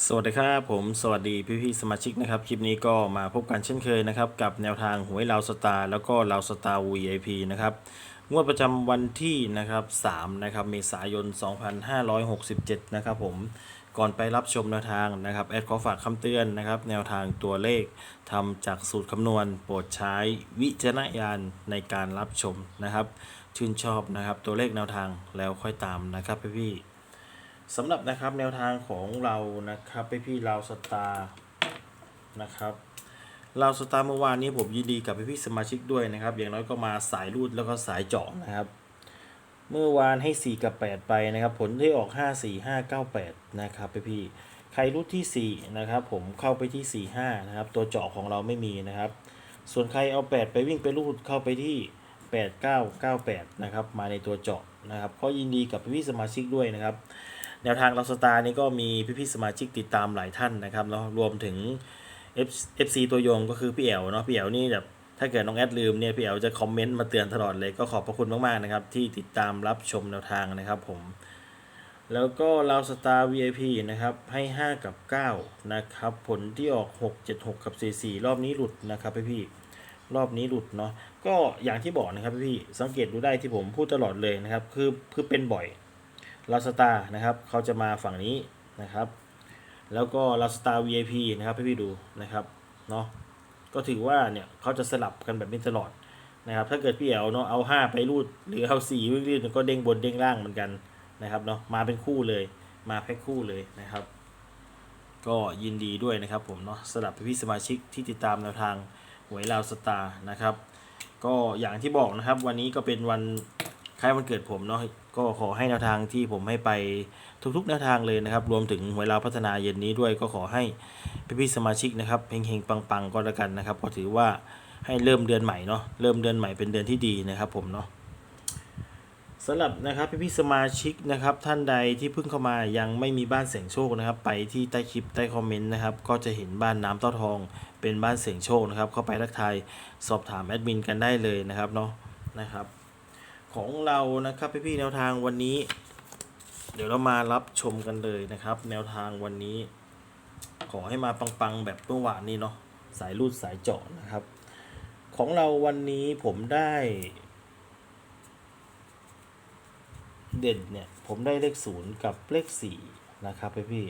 สวัสดีครับผมสวัสดีพี่พี่ๆสมาชิกนะครับ คลิปนี้ก็มาพบกันเช่นเคยนะครับ กับแนวทางหวยลาวสตาร์แล้วก็ลาวสตาร์ VIP นะครับงวดประจำวันที่นะครับ3นะครับเมษายน 2567 นะครับผมก่อนไปรับชมแนวทางนะครับแอดขอฝากคำเตือนนะครับ แนวทางตัวเลขทำจากสูตรคำนวณ โปรดใช้วิจารณญาณในการรับชมนะครับ ชื่นชอบนะครับ ตัวเลขแนวทางแล้วค่อยตามนะครับพี่พี่ๆ สำหรับนะครับแนวทางของเรานะครับพี่พี่เราวสตาร์นะครับเราวสตาร์เมื่อวานนี้ผมยินดีกับพี่พี่สมาชิกด้วยนะครับ อย่างน้อยก็มาสายรูดแล้วก็สายเจาะนะครับ เมื่อวานให้ 4 กับ 8 ไปนะครับ ผลที่ออก 5 4 5 9 8 นะครับพี่พี่ใครรูดที่ 4 นะครับ ผมเข้าไปที่ 4 5 นะครับ ตัวเจาะของเราไม่มีนะครับ ส่วนใครเอา 8 ไปวิ่งไปรูดเข้าไปที่ 8 9 9 8 นะครับ มาในตัวเจาะนะครับก็ยินดีกับพี่พี่สมาชิกด้วยนะครับ แนวทางเราสตาร์นี่ก็มีพี่ๆสมาชิกติดตามหลายท่านนะครับเนาะรวมถึง F FC ตัวยงก็คือพี่เอ๋วเนาะพี่เอ๋วนี่แบบถ้าเกิดน้องแอดลืมเนี่ยพี่เอ๋วจะคอมเมนต์มาเตือนตลอดเลยก็ขอบพระคุณมากๆนะครับที่ติดตามรับชมแนวทางนะครับผมแล้วก็เราสตาร์ VIP นะครับให้ 5 กับ 9 นะครับ ผลที่ออก 6 7 6 กับ 4 4 รอบนี้หลุดนะครับพี่ๆรอบนี้หลุดเนาะก็อย่างที่บอกนะครับพี่ๆสังเกตดูได้ที่ผมพูดตลอดเลยนะครับ คือคือเป็นบ่อย ลาสตานะครับเขาจะมาฝั่งนี้นะครับ แล้วก็ลาสตา VIP นะครับให้พี่ดูนะครับเนาะก็ถือว่าเนี่ยเขาจะสลับกันแบบนี้ตลอดนะครับ ถ้าเกิดพี่เอ๋วเนาะเอา 5 ไปรูดหรือเอา4วิ่งๆก็เด้งบนเด้งล่างเหมือนกันนะครับเนาะมาเป็นคู่เลยมาแพ็คคู่เลยนะครับ ก็ยินดีด้วยนะครับผมเนาะสำหรับพี่สมาชิกที่ติดตามแนวทางหวยลาวสตาร์นะครับ ก็อย่างที่บอกนะครับ วันนี้ก็เป็นวัน คล้ายวันเกิดผมเนาะก็ขอให้แนวทางที่ผมให้ไปทุกๆแนวทางเลยนะครับ รวมถึงหวลาพัฒนาเย็นนี้ด้วยก็ขอให้พี่ๆสมาชิกนะครับเฮงๆปังๆก็แล้วกันนะครับ ก็ถือว่าให้เริ่มเดือนใหม่เนาะเริ่มเดือนใหม่เป็นเดือนที่ดีนะครับผมเนาะสำหรับนะครับพี่ๆสมาชิกนะครับท่านใดที่เพิ่งเข้ามายังไม่มีบ้านเสียงโชคนะครับ ไปที่ใต้คลิปใต้คอมเมนต์นะครับก็จะเห็นบ้านน้ำเต้าทอง เป็นบ้านเสียงโชคนะครับ เข้าไปทักทายสอบถามแอดมินกันได้เลยนะครับเนาะนะครับ ของเรานะครับพี่ๆแนวทางวันนี้ เดี๋ยวเรามารับชมกันเลยนะครับ แนวทางวันนี้ ขอให้มาปังๆแบบเมื่อวานนี้เนาะสายรูดสายเจาะนะครับ ของเราวันนี้ผมได้ เด่นเนี่ย ผมได้เลขศูนย์กับเลขสี่นะครับพี่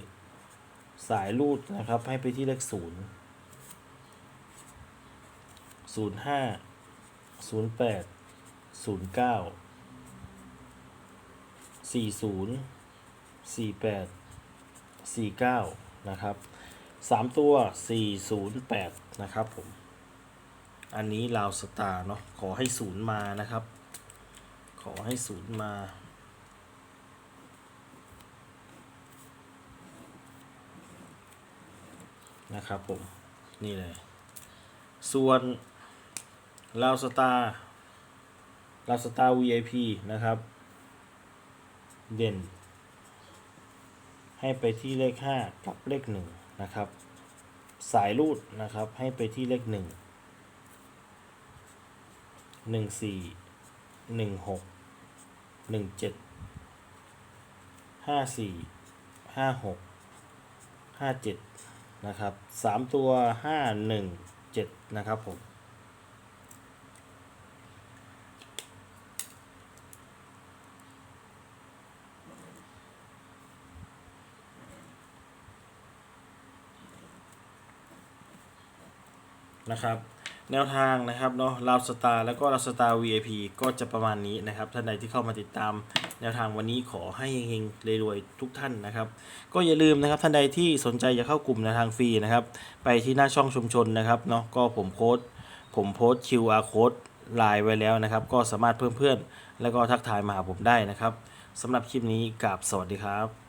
ๆสายรูดนะครับให้ไปที่เลขศูนย์ศูนย์ห้าศูนย์แปด ศูนย์เก้าสี่ศูนย์สี่แปดสี่เก้านะครับสามตัวสี่ศูนย์แปดนะครับผม อันนี้ลาวสตาร์เนาะขอให้ศูนย์มานะครับ ขอให้ศูนย์มานะครับผม นี่เลย ส่วนลาวสตาร์ ลาสตาร์ VIP นะครับ เด่น ให้ไปที่เลข 5 กับเลข 1 นะครับ สายรูดนะครับให้ไปที่เลข 1 1 4 1 6 1 7 5 4 5 6 5 7 นะครับ 3 ตัว 5 1 7 นะครับผม นะครับ แนวทางนะครับเนาะลาวสตาร์แล้วก็ลาวสตาร์ VIP ก็จะประมาณนี้นะครับ ท่านใดที่เข้ามาติดตามแนวทางวันนี้ขอให้เฮงๆรวยๆทุกท่านนะครับ ก็อย่าลืมนะครับท่านใดที่สนใจจะเข้ากลุ่มแนวทางฟรีนะครับ ไปที่หน้าช่องชุมชนนะครับเนาะก็ผมโค้ดผมโพสต์ QR code ไลน์ไว้แล้วนะครับ ก็สามารถเพิ่มเพื่อน แล้วก็ทักทายมาหาผมได้นะครับสำหรับคลิปนี้กับสวัสดีครับ